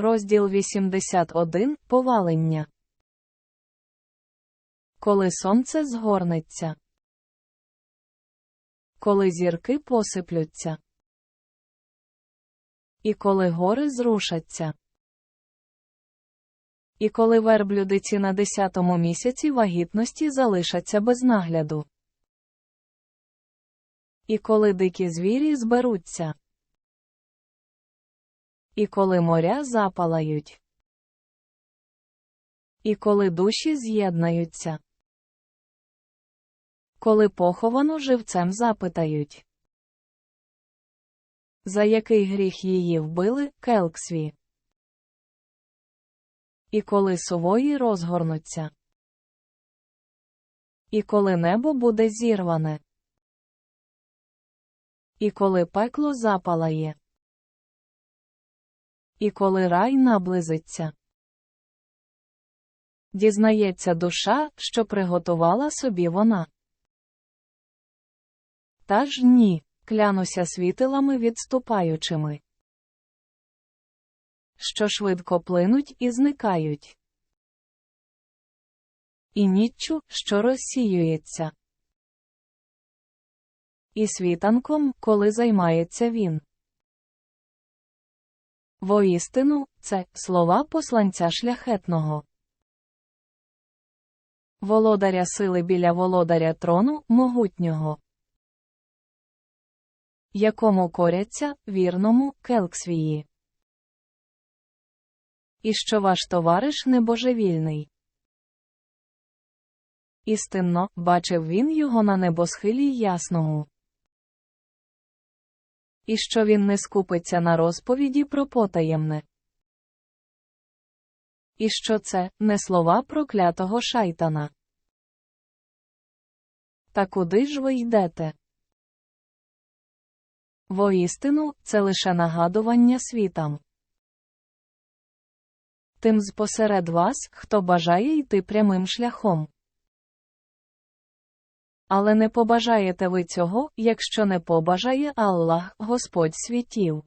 Розділ 81 Повалення. Коли сонце згорнеться. Коли зірки посиплються. І коли гори зрушаться. І коли верблюдиці на десятому місяці вагітності залишаться без нагляду. І коли дикі звірі зберуться. І коли моря запалають. І коли душі з'єднаються. Коли поховано живцем запитають. За який гріх її вбили, Келксві? І коли сувої розгорнуться. І коли небо буде зірване. І коли пекло запалає. І коли рай наблизиться. Дізнається душа, що приготувала собі вона. Та ж ні, клянуся світилами відступаючими, що швидко плинуть і зникають. І ніччю, що розсіюється. І світанком, коли займається він. Воістину, це слова посланця шляхетного. Володаря сили біля володаря трону могутнього. Якому коряться вірному Келксвії. І що ваш товариш небожевільний. Істинно, бачив він його на небосхилі ясного і що він не скупиться на розповіді про потаємне. І що це не слова проклятого шайтана. Та куди ж ви йдете? Воістину, це лише нагадування світам. Тим з посеред вас, хто бажає йти прямим шляхом. Але не побажаєте ви цього, якщо не побажає Аллах, Господь світів.